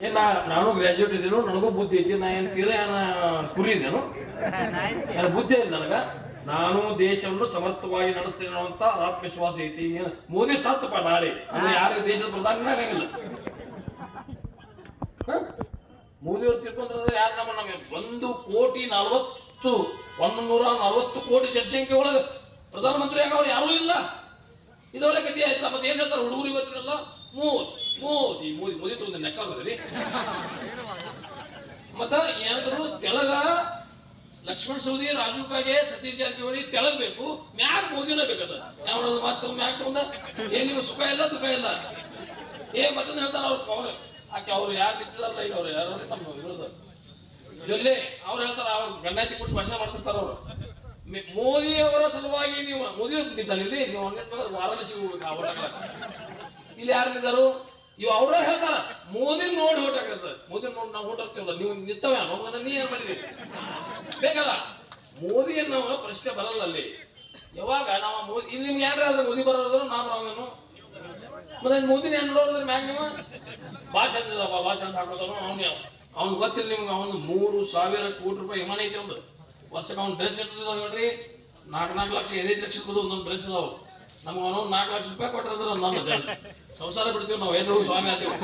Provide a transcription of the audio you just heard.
ಏನ್ ನಾ ನಾನು ಗ್ರಾಜುಯೇಟ್ ಇದ್ದೀನು ನನಗೂ ಬುದ್ಧಿ ಐತಿ ನಾ ಏನ್ ತೀರ ಕುರಿ ಇದೇನು? ನನ್ನ ಬುದ್ಧಿ ಐತಿ ನನಗ. ನಾನು ದೇಶವನ್ನು ಸಮರ್ಥವಾಗಿ ನಡೆಸ್ತೇನೆ ಅನ್ನುವಂತ ಆತ್ಮವಿಶ್ವಾಸ ಐತಿ. ಮೋದಿ ಸತ್ತಪ್ಪ ನಾಳೆ. ಅಂದ್ರೆ ಯಾರಿಗೆ ದೇಶದ ಪ್ರಧಾನಿ ಆಗಂಗಿಲ್ಲ ಮೋದಿ ಅವ್ರು ತಿಳ್ಕೊಂಡ್ರೆ ಯಾರು ನಮ್ಮ ನಮಗೆ? ಒಂದು ಕೋಟಿ ನಲವತ್ತು ಒಂದು ನೂರ ನಲವತ್ತು ಕೋಟಿ ಜನಸಂಖ್ಯೆ ಒಳಗ ಪ್ರಧಾನಮಂತ್ರಿ ಆಗವ್ರು ಯಾರೂ ಇಲ್ಲ. ಇದೊಳ್ಳೆ ಕಥೆ ಆಯ್ತಾ? ಮತ್ತೆ ಏನ್ ಹೇಳ್ತಾರೆ? ಹುಡುಗರು ಇವತ್ತಿನಲ್ಲ ಮೋದಿ ಮೋದಿ ಮೋದಿ ಮೋದಿ ನೆಕ್ಕ ನೆಕ್ಕಾಗ್ತದೆ ಮತ್ತ ಏನಾದ್ರು ತೆಲಗ ಲಕ್ಷ್ಮಣ್ ಸೌದಿ ರಾಜು ಕಾಗೆ ಸತೀಶ್ ಜಾರಕಿಹೊಳಿ ತೆಳಗ್ ಬೇಕು ಮ್ಯಾಗ್ ಮೋದಿನ ಬೇಕದ? ಯಾವ ಮಾತು ಮ್ಯಾಗ್ ತಗೊಂಡ? ಏನ್ ನೀವು ಸುಖ ಇಲ್ಲ, ದುಃಖ ಇಲ್ಲ. ಏ, ಮತ್ತೊಂದು ಹೇಳ್ತಾರ ಅವ್ರು ಅವ್ರು. ಆಕೆ ಅವ್ರು ಯಾರು ನಿಂತಿದಾರಲ್ಲ ಈಗ ಅವ್ರು ಯಾರು ತಮ್ಮ ವಿರೋಧ. ಜೊಲ್ಲೆ, ಅವ್ರು ಹೇಳ್ತಾರ, ಅವ್ರು ಗಂಡಾತಿ ಕೊಟ್ಟು ಭಾಷಣ ಮಾಡ್ತಿರ್ತಾರ ಅವ್ರು. ಮೋದಿ ಅವರ ಸಲುವಾಗಿ ನೀವು, ಮೋದಿ ನಿಂತಾನಿಲ್ರಿ ನೀವು ವಾರಾಣಸಿ ಹೋಗ್ಬೇಕು ಆ ಇಲ್ಲಿ ಯಾರು ನಿಂತಾರು ಇವ್ ಅವ್ರ ಹೇಳ್ತಾರ ಮೋದಿ ನೋಡಿ ಓಟ್ ಹಾಕಿರ್ತಾರೆ ನೋಡಿ ನಾವು ಓಟ್ ಹಾಕ್ತಿವಲ್ಲ, ನೀವು ನಿಂತವ ನೋಡ ನೀ ಏನ್ ಮಾಡಿದ್ರಿ ಬೇಕಲ್ಲ, ಮೋದಿ ನಾವು ಪ್ರಶ್ನೆ ಬರಲ್ಲ ಅಲ್ಲಿ. ಯಾವಾಗ ನಾವು ಮೋದಿ, ಇಲ್ಲಿ ನಿಮ್ಗೆ ಯಾರು ಮೋದಿ ಬರೋದ್ರು ನಾವು ಅವನು ಮತ್ತೆ ಮೋದಿನ ಏನ್ ನೋಡಿದ್ರೆ ಮ್ಯಾಗ ನೀವು? ಬಾ ಚಂದ ಬಾ ಚಂದ ಹಾಕೋದನು ಅವ್ನು ಅವ್ನು ಗೊತ್ತಿಲ್ಲ ನಿಮ್ಗೆ, ಅವನು ಮೂರು ಸಾವಿರ ಕೋಟಿ ರೂಪಾಯಿ ವಿಮಾನ ಐತಿ ಒಂದು ವರ್ಷಕ್ಕೆ ಅವ್ನು ಡ್ರೆಸ್ ಇರ್ತದ ನೋಡ್ರಿ ನಾಲ್ಕು ನಾಲ್ಕು ಲಕ್ಷ, ಐದೈದು ಲಕ್ಷ ಒಂದೊಂದು ಡ್ರೆಸ್ ಇದಾವ. ನಮ್ಗೆ ಒಂದೊಂದು ನಾಲ್ಕು ಲಕ್ಷ ರೂಪಾಯಿ ಕೊಟ್ಟರೆ ನಮ್ಮ ಸಂಸಾರ ಬಿಡ್ತೀವಿ ನಾವು ಎಲ್ಲರೂ ಸ್ವಾಮಿ ಆಗ್ತೀವಿ